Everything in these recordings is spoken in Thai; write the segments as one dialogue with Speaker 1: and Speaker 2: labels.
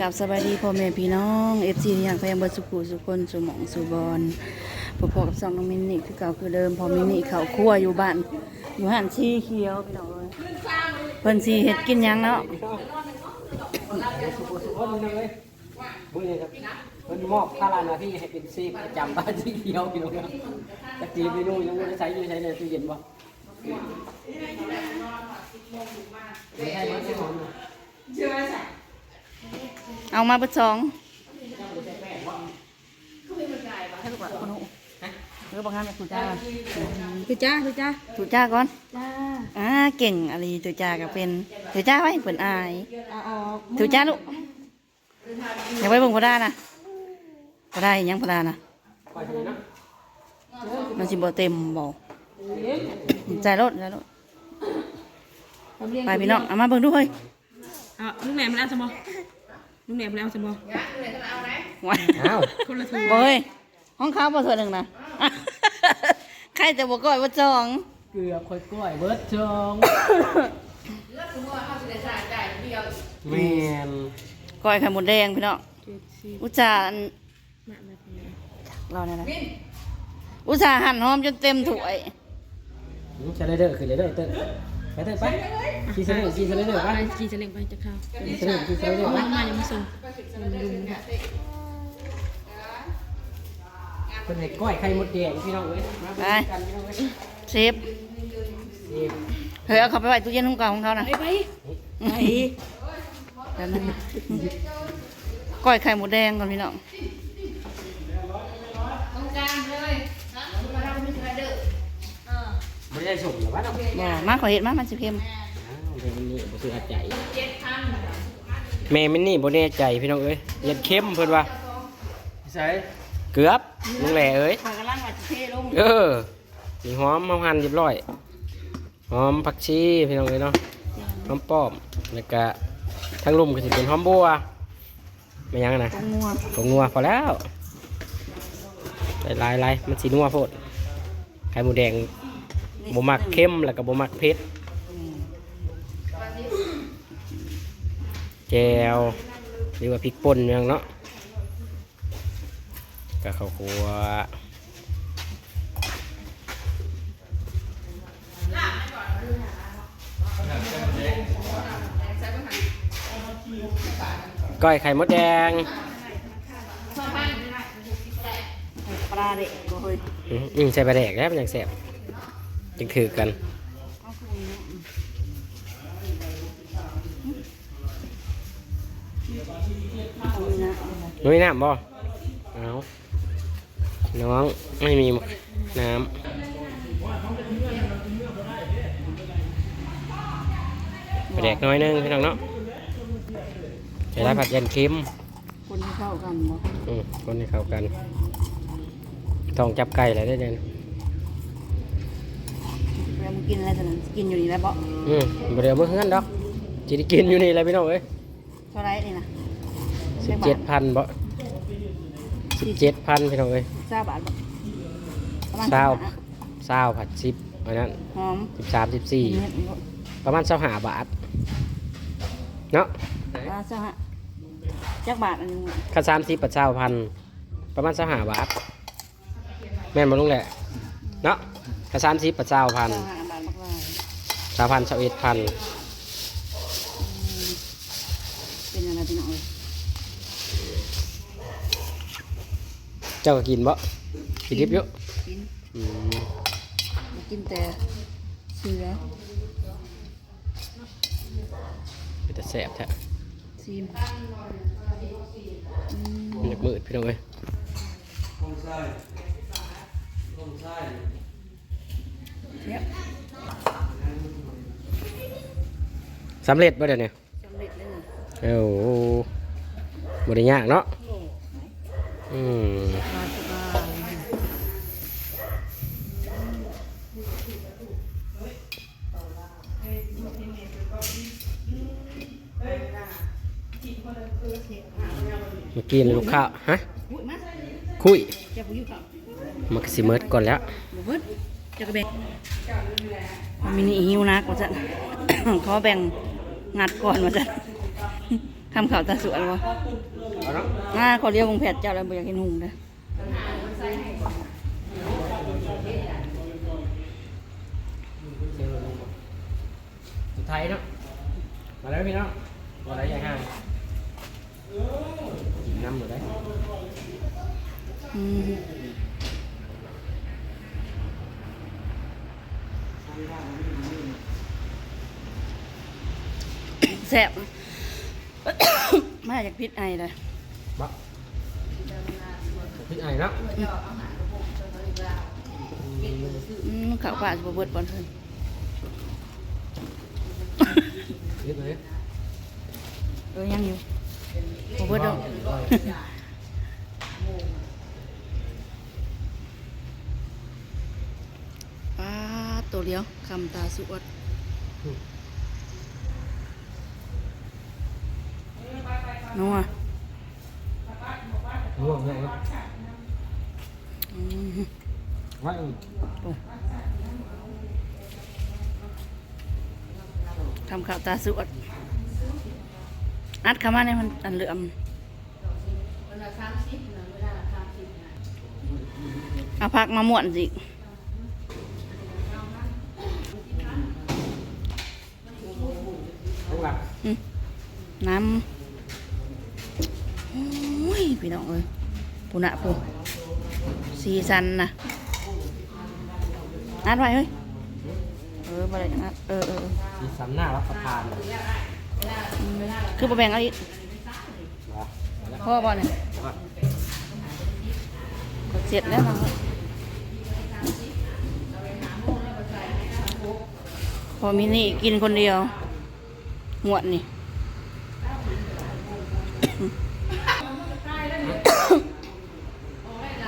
Speaker 1: กับสบายดีพ่อแม่พี่น้องเอฟซีที่อยากพยายามเบิดสุขุสุคนสุหมองสุบอลพอๆกับสองน้องมินนี่คือเก่าคือเดิมพอมินนี่เขาคั่วอยู่บ้านอยู่หันชีเขียวพี่น้องเอ้ยเพิ่นสีเฮ็ดกินยังเนาะ
Speaker 2: สุขสุคนนึงเลยมือนี่ครับมันมอบค่าราหน้าที่ให้เป็นซฟประจำบ้านที่เดียวพี่น้องตะกี้เมนูยังไม่ได้ใช้ยู่ใช้ในตู้เย็นบ่ไม่ใช่มั้งใช่หอมนะ
Speaker 1: เอามาเบิดสองให้ลูกหลานคนนู้นเออบางงานแบบสุจ้า
Speaker 3: คือจ้าคือจ้า
Speaker 1: สุจ้าก่อน
Speaker 3: จ้า
Speaker 1: อ่าเก่งอะไรสุจ้าก็เป็นสุจ้าไว้เปิ่นอาย
Speaker 3: เอาออก
Speaker 1: สุจ้าลูกอย่าไว้เบิ่งพอดานะพอดาอีหยังพอดานะ
Speaker 2: ปล่อยทำไมนะ
Speaker 1: มันสิบ่เต็มบ่ใจรถใจรถไปพี่น้องเอามาเบิ่งดูเฮ้ย
Speaker 3: เอาลุงแหนมแล้วสมอ ลุงแหนมแล้วสมอ
Speaker 1: ว้าย
Speaker 2: อ้าว
Speaker 3: คนละถุง
Speaker 1: บ่เฮ้ยห้องเขาบ่เท่าหนึงนะใครจะบ่ก้อยบ่จอง
Speaker 2: เกือบค่อยกล้วยเบิร์ดจองแมน
Speaker 1: ก้อยไข่มดแดงพี่น้อง
Speaker 3: เจ็ดสิบ
Speaker 1: อุตส่าห์อัน
Speaker 3: มาแล้วคนนี้
Speaker 1: เราเนี่ยนะอุตส่าห์หั่นหอมจนเต็มถ้วย
Speaker 2: ใช้เลยเด้อคือเลยเด้อเต้น ไปเต้นไปขี่เสน่ห์ขี่เสน่ห์เด้อไป
Speaker 3: ไปกี่จะเล่งไปจะเข้า
Speaker 2: ขี่เสน่ห์ขี่เสน่ห์เด้อ
Speaker 3: เอา
Speaker 2: ไป
Speaker 3: มายังไม่ส่งยังไม่ลุงค่ะ
Speaker 2: เป็นให้ก้อยไข่มดแดงพี่น้องเอ้ยมา
Speaker 1: ไป
Speaker 2: กันพี่น้องเอ้ย
Speaker 1: เชฟ
Speaker 2: นี่
Speaker 1: เฮ้ยเอาเขาไปไว้ตู้เย็นของเก่าของเขานะ
Speaker 3: ไปไป
Speaker 1: ไปแป๊บนึงนะก้อยไข่หมูแดงก่อนพี่น้อง
Speaker 2: ไม่ได้ส่งหรอวะเนาะ
Speaker 1: บ่มาขอเห็ดมามันสิเค็ม
Speaker 2: แม่มินนี่บ่คืออาใจแม่มินนี่บ่แน่ใจพี่น้องเอ้ยเย็นเข้มเพิ่นว่าใส่เกือบลุงแหล่เอ้ย
Speaker 1: ข่อยกำลังว่าสิเทลง
Speaker 2: เออมีหอมมาหั่นเรียบร้อย หอมผักชีพี่น้องเอ้ยเนาะ หอมป้อม แล้วก็ทั้งลุมก็สิเป็นหอมบัวไม่ยังนะ
Speaker 1: ตรงงัว
Speaker 2: ผงนัวพอแล้วหลายๆลายมันสีนัวโพดไข่หมูแดง บ่มักเข้มแล้วก็บ่มักเผ็ดแจวหรือว่าพริกป่นอยังเนาะกับข้าวคั่วก้อยไข่มดแดง
Speaker 1: ปลาเด็กบ่เฮ้ย
Speaker 2: อืมอืมใส่ปลาแดกแล้วมันยังแสบ จึงถือกันนุ้ยน้ำบ่เอาน้องไม่มีน้ำปลาแดกน้อยนึงพี่น้องเนาะจะได้ผัดยันเค็ม
Speaker 1: คนที่เข้ากันบ่
Speaker 2: อืมคนให้เข้ากัน ต้องจับไก่อะไรได้เด่น
Speaker 1: เวลา มึงกินอะไรตอนนั้นกินอยู่นี่แล้วบ่
Speaker 2: อืมบ่เดี๋ยวมื่อเฮือนดอกจิได้กินอยู่นี่แหละพี่น้องเอ้ย
Speaker 1: เท่าไรนี่นะ
Speaker 2: สิบเจ็ดพันบ่สิบเจ็ดพันพี่น้องเอ้ย
Speaker 1: เจ้าบาทบ่ประมาณ
Speaker 2: เศร้า
Speaker 1: ห้
Speaker 2: เศร้าผัดสิบอันนั้น
Speaker 1: หอม
Speaker 2: สิบสามสิบสี่
Speaker 1: เม็ดบ่
Speaker 2: ประมาณเศร้าหาบาทเนาะ
Speaker 1: ปลาเจ้าฮะจักบาทอันนึง
Speaker 2: ค่าสามสิบปัดเศร้าพันประมาณเศร้าหาบาทแม่นบ่ลุงแหละเนาะค่าสามสิบปัดเศร้าพัน
Speaker 1: เจ้าห้าบาทบักลาย
Speaker 2: สามพันเศร้าเอ็ดพัน
Speaker 1: เป็นอะไรพี่น้องเอ้ย
Speaker 2: เจ้าก็กินบ่กินดิบเยอะ
Speaker 1: กิน
Speaker 2: อืม
Speaker 1: บ่กินแต่เสือ
Speaker 2: เป็นแต่แสบแท้
Speaker 1: ซีม
Speaker 2: มันจะมืดพี่น้องเอ้ย
Speaker 1: เนี่ย
Speaker 2: สำเร็จบ่เดี๋ยวนี้
Speaker 1: สำเร็จเลยนะ
Speaker 2: โอ้โหบริยากเนาะอืม
Speaker 1: ปลาสบาย
Speaker 2: เมื่อกี้นี่ลูกค้าฮะ
Speaker 1: อุ้ยมา
Speaker 2: คุย
Speaker 1: เจ้าผู้อยู่กับ
Speaker 2: มันก็สิเมิดก่อนแล้ว
Speaker 1: บ่เบิดเจ้ากระแบ่งมินิหิวนักว่าจะ ขอแบ่ง งัดก่อนว่าจะทำข่าวตาสวนวะ
Speaker 2: เอาเนาะ
Speaker 1: มาขอเรียกวงแผดเจ้าแล้วบ่อยากเห็นหุงเด้อ
Speaker 2: เสียงลงบ่สุดท้ายเนาะมาแล้วพี่เนาะมาแล้วอย่างห่างกินน้ำหมดได้
Speaker 1: อืมแซ่บมาจากพิษไอเลย
Speaker 2: บักพี่ไอ้เนาะ
Speaker 1: อืมข้าวปลาสิบ่เบิดบ่เพิ่น
Speaker 2: นิดเลย
Speaker 1: เออยังอยู่บ่เบิดดอกปลาตัวเดียวคำตาสวด นัว
Speaker 2: ง่วงเนี่ย
Speaker 1: อืม
Speaker 2: ไว้
Speaker 1: ทำข้าวตาสวดอัดเข้ามาในมันอันเหลื่อมเอาพักมาม่วนสิ
Speaker 2: ต้องหลับ
Speaker 1: อืมน้ำโอ้ย พี่น้องเอ้ยปูนะปูสีสันนะอัดไว้เฮ้ยเออมาเลยอัดเออเออเออ
Speaker 2: สีสันหน้ารับประทานเลย
Speaker 1: อืมคือประแบ่งเอาอีก
Speaker 2: มาแล้ว
Speaker 1: พ่อบ่เนี่ยก็เสร็จแล้วมั้งพอมินี่กินคนเดียวหวดนี่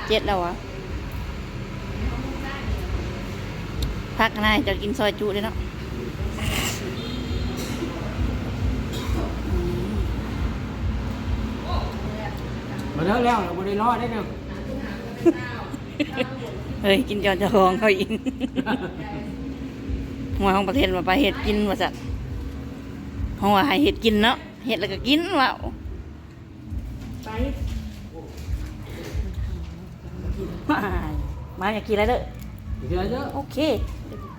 Speaker 1: เจ็ดแล้ววะพักนายจะกินซอยจุเลยเนาะ
Speaker 2: มาเลิกแล้วเราไม่ได้รอดได้เนี่ย
Speaker 1: เฮ้ย กินจอนเจะคองเขาอีกหัวของประเทศมาไปเห็ดกินว่าสัตว์หัวให้เห็ดกินเนาะเห็ดแล้วก็กินว่าวไป มามาอยากกินอะไรเด้อ
Speaker 2: เดี๋ยวเยอะ
Speaker 1: โอเค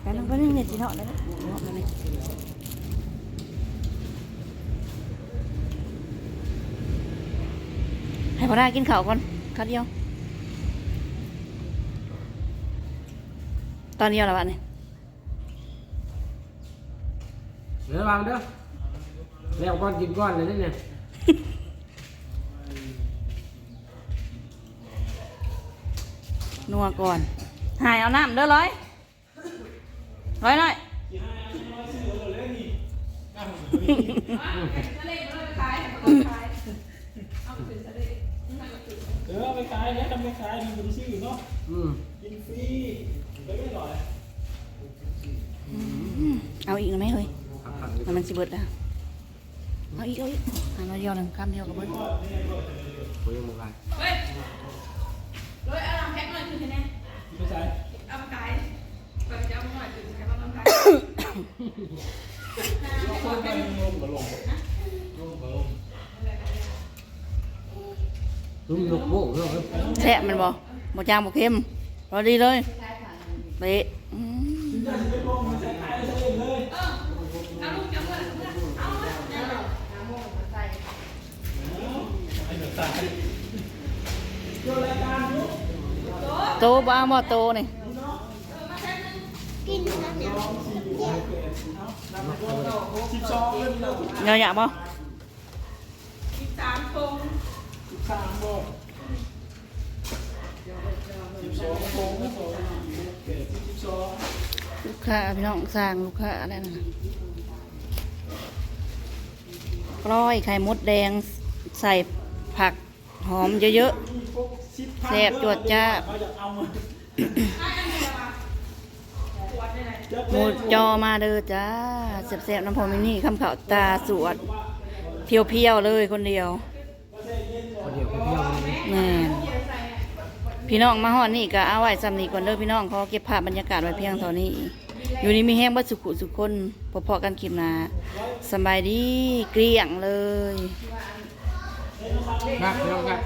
Speaker 1: ไปนั่งไปนั่งเนี่ยจีเนาะเลยเนาะเนาะเลยให้พอได้กินข้าวก่อนข้าวเดียว ตอนเดียวละบ้านนี่
Speaker 2: เดี๋ยววางเด้อแล้วก้อนกินก้อนเลยนี่เนี่ย
Speaker 1: นัวก่อน หายเอาน้ำเด้อร้อยร้อยหน่อย
Speaker 4: เออเอาไปขายนะทำไปขายมีบริชื่อเนาะ
Speaker 2: อืม
Speaker 4: กินฟรีไปไม่หน่อย
Speaker 1: เอาอีกไหมเฮ้ย
Speaker 2: ขัง
Speaker 1: มันมันสิเบิดอะเอาอีกเอาอีกหาหน่อยเดียวหนึ่งคำเดียวกับเบิด
Speaker 2: ๆคุยยังไง
Speaker 3: เลยเอาลำแพ็คหน่อยคือไง
Speaker 4: ไปใช้
Speaker 3: เอามาขายแบบจะเอามาหน่อยคือใช้มาลำขา
Speaker 2: โตบ้าะ
Speaker 1: แซ่บมันบ่บ่จางบ่เค็มพอดีเลยเป๊ะ
Speaker 3: เอาลูกจังเลยเอา
Speaker 1: โตนี่
Speaker 4: สิบสองเล่มแล้ว
Speaker 1: เงาหยาบ่
Speaker 3: สิบสามตรง
Speaker 4: สิบสามโมงสิบสองโมงนะสองเกศสิบสอง
Speaker 1: ลูกค้าพี่น้องสร้างลูกค้าอะไรนั่นะกล้อยไข่มดแดงใส่ผักหอมเยอะ
Speaker 4: มี พวกสิบ
Speaker 1: แซ่บจวดจ้า
Speaker 4: เขาจะเอามา
Speaker 1: ๆหมูจอมาเด้อจ้าแซ่บๆน้ำพอมินี่คำข่าวตาสวดเพียวๆเลยคนเดียว
Speaker 2: คนเดียวคนเดียวเลย
Speaker 1: แม่นพี่น้องมาฮอดนี่ก็เอาไว้สำนีก่อนเด้อพี่น้องขอเก็บภาพบรรยากาศไว้เพียงเท่านี้ อยู่นี่มีแห้งบัดสุขุสุขคนพอๆกันคลิปหนาสำบายดีเกลี้ยงเลย
Speaker 2: ครับพี่น้องครับ